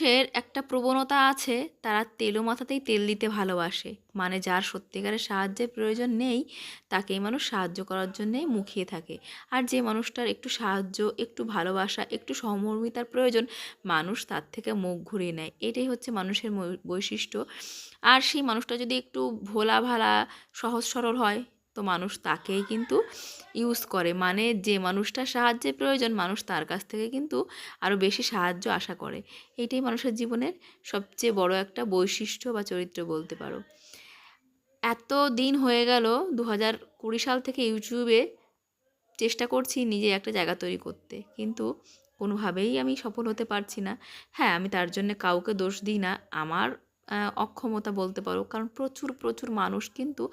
মানুষের একটা প্রবণতা আছে, তারা তেলো মাথাতেই তেল দিতে ভালোবাসে। মানে যার সত্যিকারের সাহায্যের প্রয়োজন নেই, তাকেই মানুষ সাহায্য করার জন্যেই মুখিয়ে থাকে। আর যে মানুষটার একটু সাহায্য, একটু ভালোবাসা, একটু সহমর্মিতার প্রয়োজন, মানুষ তার থেকে মুখ ঘুরিয়ে নেয়। এটাই হচ্ছে মানুষের বৈশিষ্ট্য। আর সেই মানুষটা যদি একটু ভোলা ভালা সহজ সরল হয় মানুষ তাকেই কিন্তু ইউজ করে। মানে যে মানুষটার সাহায্যের প্রয়োজন, মানুষ তার কাছ থেকে কিন্তু আরও বেশি সাহায্য আশা করে। এইটাই মানুষের জীবনের সবচেয়ে বড় একটা বৈশিষ্ট্য বা চরিত্র বলতে পারো। এত দিন হয়ে গেল দু হাজার কুড়ি সাল থেকে ইউটিউবে চেষ্টা করছি নিজে একটা জায়গা তৈরি করতে। কিন্তু কোনোভাবেই আমি সফল হতে পারছি না। হ্যাঁ আমি তার জন্য কাউকে দোষ দিই না। আমার অক্ষমতা বলতে পারো। কারণ প্রচুর প্রচুর মানুষ কিন্তু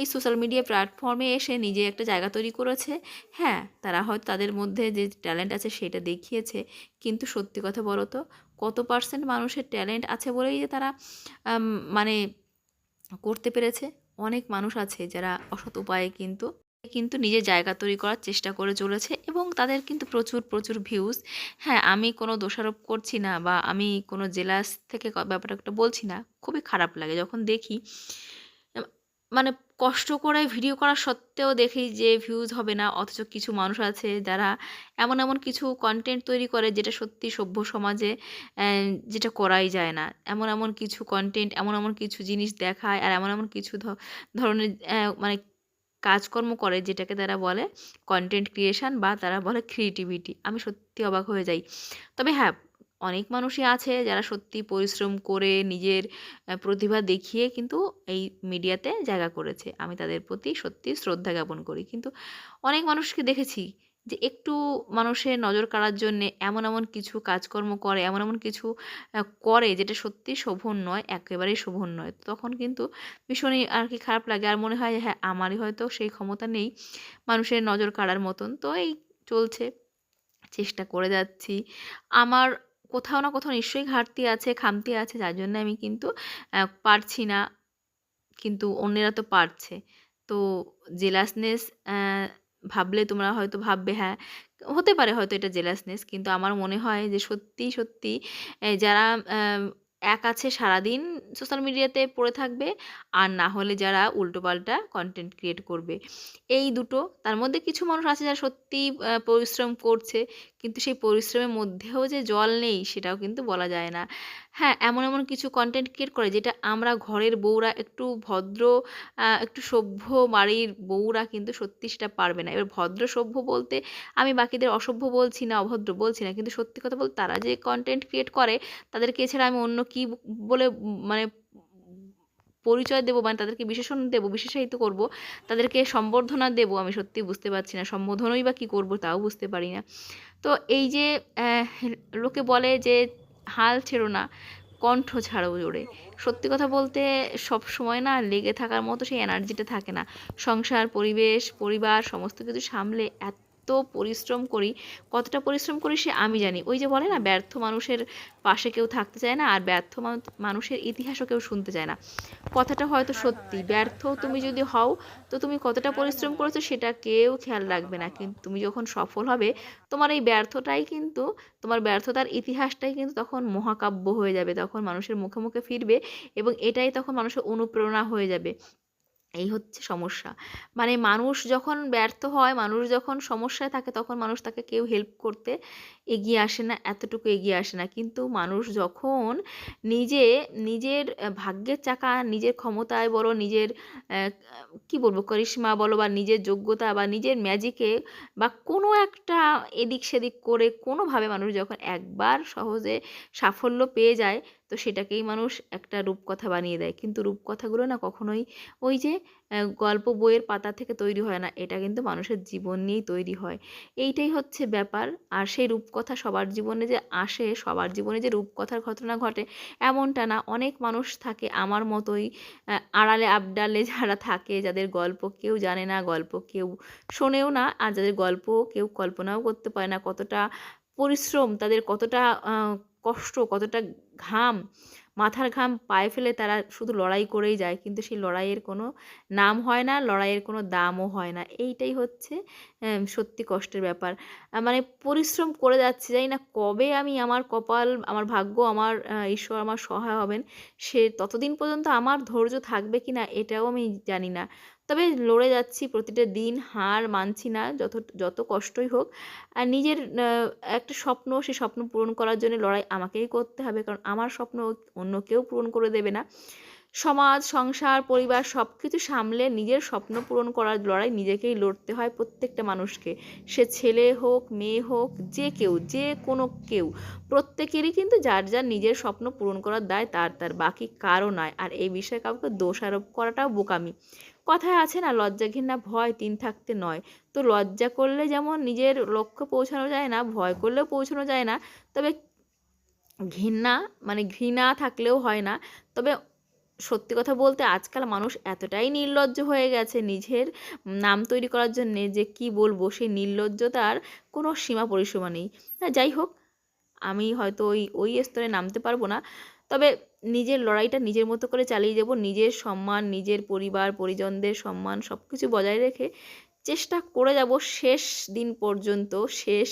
এই সোশ্যাল মিডিয়া প্ল্যাটফর্মে এসে নিজে একটা জায়গা তৈরি করেছে। হ্যাঁ তারা হয়তো তাদের মধ্যে যে ট্যালেন্ট আছে সেটা দেখিয়েছে। কিন্তু সত্যি কথা বলো তো, কত পার্সেন্ট মানুষের ট্যালেন্ট আছে বলেই যে তারা মানে করতে পেরেছে? অনেক মানুষ আছে যারা অসৎ উপায়ে কিন্তু কিন্তু নিজের জায়গা তৈরি করার চেষ্টা করে চলেছে। এবং তাদের কিন্তু প্রচুর প্রচুর ভিউজ হ্যাঁ আমি কোনো দোষারোপ করছি না বা আমি কোনো জেলাস থেকে ব্যাপারটা বলছি না, খুবই খারাপ লাগে। যখন দেখি মানে কষ্ট করে ভিডিও করা সত্ত্বেও দেখি যে ভিউজ হবে না, অথচ কিছু মানুষ আছে যারা এমন এমন কিছু কন্টেন্ট তৈরি করে যেটা সত্যি সভ্য সমাজে যেটা করাই যায় না। এমন এমন কিছু কন্টেন্ট এমন এমন কিছু জিনিস দেখায় আর এমন এমন কিছু ধরনের মানে কাজকর্ম করে যেটাকে তারা বলে কন্টেন্ট ক্রিয়েশন বা তারা বলে ক্রিয়েটিভিটি আমি সত্যি অবাক হয়ে যাই। তবে হ্যাঁ অনেক মানুষই আছে যারা সত্যি পরিশ্রম করে নিজের প্রতিভা দেখিয়ে কিন্তু এই মিডিয়াতে জায়গা করেছে। আমি তাদের প্রতি সত্যি শ্রদ্ধা জ্ঞাপন করি। কিন্তু অনেক মানুষকে দেখেছি যে একটু মানুষের নজর কাড়ার জন্যে এমন এমন কিছু কাজকর্ম করে, এমন এমন কিছু করে যেটা সত্যি শোভন নয়, একেবারেই শোভন নয়। তখন কিন্তু ভীষণই আর কি খারাপ লাগে আর মনে হয় হ্যাঁ আমারই হয়তো সেই ক্ষমতা নেই মানুষের নজর কাড়ার মতন। তো এই চলছে, চেষ্টা করে যাচ্ছি। আমার কোথাও না কোথাও নিশ্চয়ই ঘাটতি আছে, খামতি আছে, যার জন্য আমি কিন্তু পারছি না। কিন্তু অন্যেরা তো পারছে। তো জেলাসনেস ভাবলে তোমরা হয়তো ভাববে হ্যাঁ হতে পারে হয়তো এটা জেলাসনেস কিন্তু আমার মনে হয় যে সত্যি সত্যি যারা এক আছে সারাদিন সোশ্যাল মিডিয়াতে পড়ে থাকবে আর না হলে যারা উল্টোপাল্টা কন্টেন্ট ক্রিয়েট করবে। এই দুটো, তার মধ্যে কিছু মানুষ আছে যারা সত্যি পরিশ্রম করছে কিন্তু সেই পরিশ্রমের মধ্যেও যে জল নেই সেটাও কিন্তু বলা যায় না। হ্যাঁ এমন এমন কিছু কন্টেন্ট ক্রিয়েট করে যেটা আমরা ঘরের বউরা একটু ভদ্র একটু সভ্য বাড়ির বউরা কিন্তু সত্যি সেটা পারবে না। এবার ভদ্র, সভ্য বলতে আমি বাকিদের অসভ্য বলছি না, অভদ্র বলছি না, কিন্তু সত্যি কথা বলতে তারা যে কন্টেন্ট ক্রিয়েট করে তাদেরকে এছাড়া আমি অন্য কি বলে মানে পরিচয় দেবো মানে তাদেরকে বিশেষণ দেবো, বিশেষায়িত করব, তাদেরকে সম্বর্ধনা দেবো আমি সত্যি বুঝতে পারছি না। সম্বোধনই বা কী করব তাও বুঝতে পারি না। তো এই যে লোকে বলে যে, হাল ছেড়ো না, কণ্ঠ ছাড়ো জোরে। সত্যি কথা বলতে, সব সময় না লেগে থাকার মতো সেই এনার্জিটা থাকে না। সংসার, পরিবেশ, পরিবার, সমস্ত কিছু সামলে এত পরিশ্রম করি, কতটা পরিশ্রম করি সে আমি জানি। ওই যে বলে না, ব্যর্থ মানুষের পাশে কেউ থাকতে চায় না, আর ব্যর্থ মানু- মানুষের ইতিহাসও কেউ শুনতে চায় না। কথাটা হয়তো সত্যি, ব্যর্থ তুমি যদি হও, তো তুমি কতটা পরিশ্রম করেছ সেটা কেউ খেয়াল রাখবে না। কিন্তু তুমি যখন সফল হবে, তোমার এই ব্যর্থটাই কিন্তু, তোমার ব্যর্থতার ইতিহাসটাই কিন্তু তখন মহাকাব্য হয়ে যাবে। তখন মানুষের মুখে মুখে ফিরবে এবং এটাই তখন মানুষের অনুপ্রেরণা হয়ে যাবে। এই হচ্ছে সমস্যা। মানে মানুষ যখন ব্যর্থ হয়, মানুষ যখন সমস্যায় থাকে, তখন মানুষ তাকে কেউ হেল্প করতে এগিয়ে আসে না, এতটুকু এগিয়ে আসে না। কিন্তু মানুষ যখন নিজে, নিজের ভাগ্যের চাকা, নিজের ক্ষমতায় বলো, নিজের কি বলব, করিশ্মা বলো বা নিজের যোগ্যতা বা নিজের ম্যাজিকে বা কোনো একটা এদিক সেদিক করে কোনোভাবে মানুষ যখন একবার সহজে সাফল্য পেয়ে যায় তো সেটাকেই মানুষ একটা রূপকথা বানিয়ে দেয়। কিন্তু রূপকথাগুলো না কখনোই ওই যে গল্প বইয়ের পাতা থেকে তৈরি হয় না। এটা কিন্তু মানুষের জীবন নিয়েই তৈরি হয়। এইটাই হচ্ছে ব্যাপার। আর সেই রূপকথা সবার জীবনে যে আসে, সবার জীবনে যে রূপকথার ঘটনা ঘটে, এমনটা না। অনেক মানুষ থাকে আমার মতোই আড়ালে আবডালে যারা থাকে, যাদের গল্প কেউ জানে না, গল্প কেউ শোনেও না, আর যাদের গল্প কেউ কল্পনাও করতে পারে না, কতটা পরিশ্রম, তাদের কতটা কষ্ট, কতটা ঘাম, মাথার ঘাম পায়ে ফেলে তারা শুধু লড়াই করেই যায়। কিন্তু সেই লড়াইয়ের কোনো নাম হয় না, লড়াইয়ের কোনো দামও হয় না। এইটাই হচ্ছে সত্যি কষ্টের ব্যাপার। মানে পরিশ্রম করে যাচ্ছি, জানি না কবে আমি আমার কপাল, আমার ভাগ্য, আমার ঈশ্বর আমার সহায় হবেন। সে ততদিন পর্যন্ত আমার ধৈর্য থাকবে কি না এটাও আমি জানি না। তবে লড়ে যাচ্ছি, প্রতিটা দিন হার মানছি না যত যত কষ্টই হোক। আর নিজের একটা স্বপ্ন, সে স্বপ্ন পূরণ করার জন্য লড়াই আমাকেই করতে হবে, কারণ আমার স্বপ্ন অন্য কেউ পূরণ করে দেবে না। সমাজ, সংসার, পরিবার সব কিছু সামলে নিজের স্বপ্ন পূরণ করার লড়াই নিজেকেই লড়তে হয় প্রত্যেকটা মানুষকে। সে ছেলে হোক, মেয়ে হোক, যে কেউ, যে কোনো কেউ, প্রত্যেকেরই কিন্তু যার যার নিজের স্বপ্ন পূরণ করার দায় তার তার। বাকি কারও নয়। আর এই বিষয়ে কাউকে দোষারোপ করাটাও বোকামি। কথায় আছে না, লজ্জা ঘৃণা ভয় তিন থাকতে নয়। তো লজ্জা করলে যেমন নিজের লক্ষ্য পৌঁছানো যায় না, ভয় করলেও পৌঁছানো যায় না, তবে ঘৃণা মানে ঘৃণা থাকলেও হয় না। তবে সত্যি কথা বলতে আজকাল মানুষ এতটাই নির্লজ্জ হয়ে গেছে নিজের নাম তৈরি করার জন্যে যে কি বলব, সেই নির্লজ্জতার কোনো সীমা পরিসীমা নেই। হ্যাঁ যাই হোক, আমি হয়তো ওই ওই স্তরে নামতে পারব না। তবে নিজের লড়াইটা নিজের মতো করে চালিয়ে যাব নিজের সম্মান, নিজের পরিবার, পরিজনদের সম্মান সব কিছু বজায় রেখে চেষ্টা করে যাব শেষ দিন পর্যন্ত, শেষ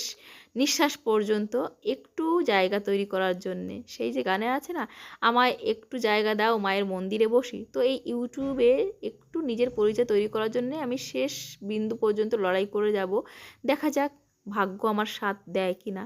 নিঃশ্বাস পর্যন্ত একটু জায়গা তৈরি করার জন্যে। সেই যে গানে আছে না, আমায় একটু জায়গা দাও, মায়ের মন্দিরে বসি। তো এই ইউটিউবে একটু নিজের পরিচয় তৈরি করার জন্যে আমি শেষ বিন্দু পর্যন্ত লড়াই করে যাব। দেখা যাক ভাগ্য আমার সাথ দেয় কি না